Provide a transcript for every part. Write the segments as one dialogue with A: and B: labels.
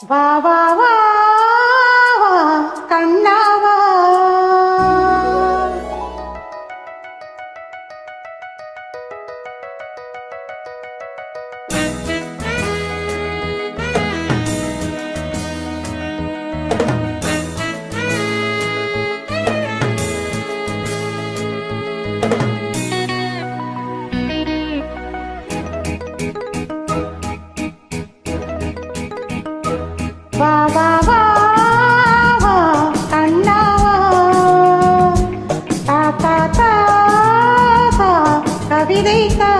A: வா வா வா வா வா வா வா கண்ணாவா தா தா தா தா கவிதை தா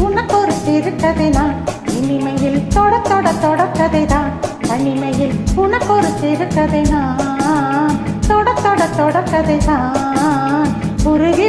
A: உனக்கு ஒரு சிறுகதை நான் இனிமையில் தொட தொட தொடக்கதை தான் தனிமையில் உனக்கு ஒரு சிறுகதை நான் தொட தொட தொடக்கதை தான் உருகி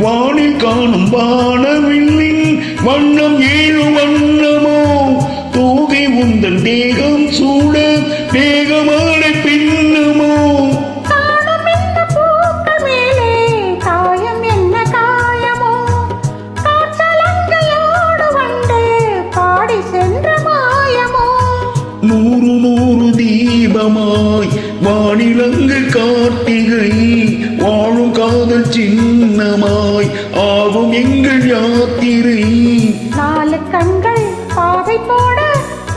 B: வானில் காணும் வானவில்லின் வண்ணம் ஏழு வண்ணமோ? தூகை உந்தன் தேகம் சூட தேகமான பின்னமோ? நூறு நூறு தீபமாய் வானிலங்கு கார்த்திகை வாழும் காதல் சின்னமாய் ஆகும் எங்கள் யாத்திரை.
A: நாலு கண்கள் பாவை போட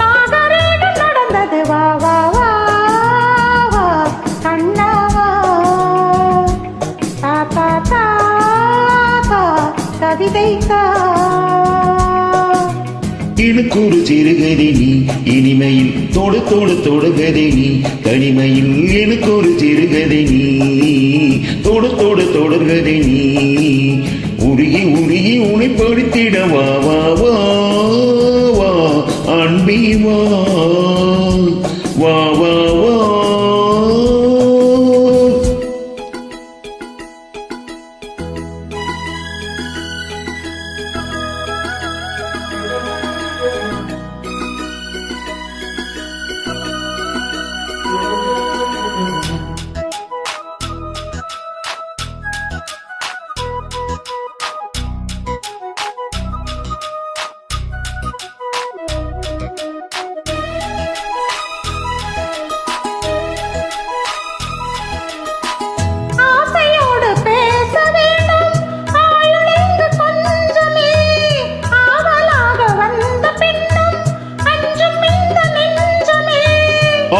A: நாகரீகம் நடந்தது. வா வா வா வா கண்ணாவா. தா தா தா தா கவிதை தா
B: எனக்கு ஒரு சிறுகதை நீ இனிமையில் தொடு தொடு தொடுகதை நீ தனிமையில் எனக்கு ஒரு சிறுகதை நீ தொடு தொடு தொடர்கதை நீ. உருகி உருகி உனை படுத்திட வா வா வா அன்பி வா.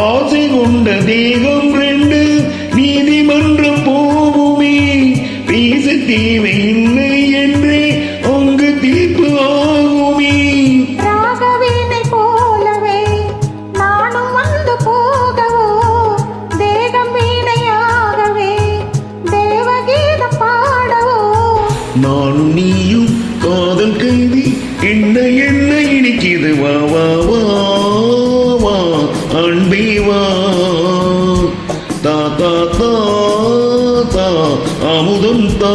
B: ஆசை கொண்ட தேகம் ரெண்டு நீதிமன்றம் போகுமே. பேச தேவையில்லை என்றே அங்கு தீர்ப்பு ஆகுமே
A: ராகவீனை போலவே நானும் வந்து போகவோ தேகம் வீணையாகவே தேவகீதம் பாடவோ.
B: நானும் நீயும் அன்பே வா தா தா தா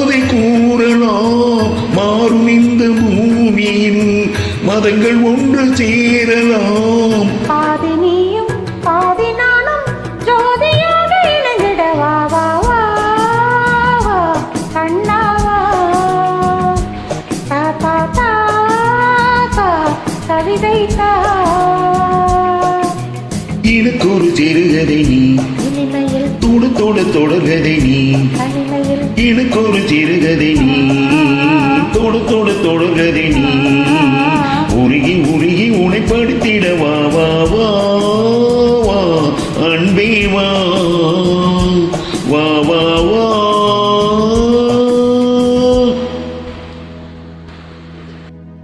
B: மதங்கள் ஒன்று சேரலாம்
A: பாதி நீயும் பாதி நானும் ஜோதியாக இணைந்திட வா வா வா வா. கண்ணா வா. தா தா தா தா. கவிதை
B: எனக்கு ஒரு சிறுகதை நீ தொடு தொடு தொடர்கதை நீ எனக்கு ஒரு சிறுகதை நீ தொடு தொடு தொடர்கதை நீ உருகி உருகி உனைப்படுத்திட வா வா வா.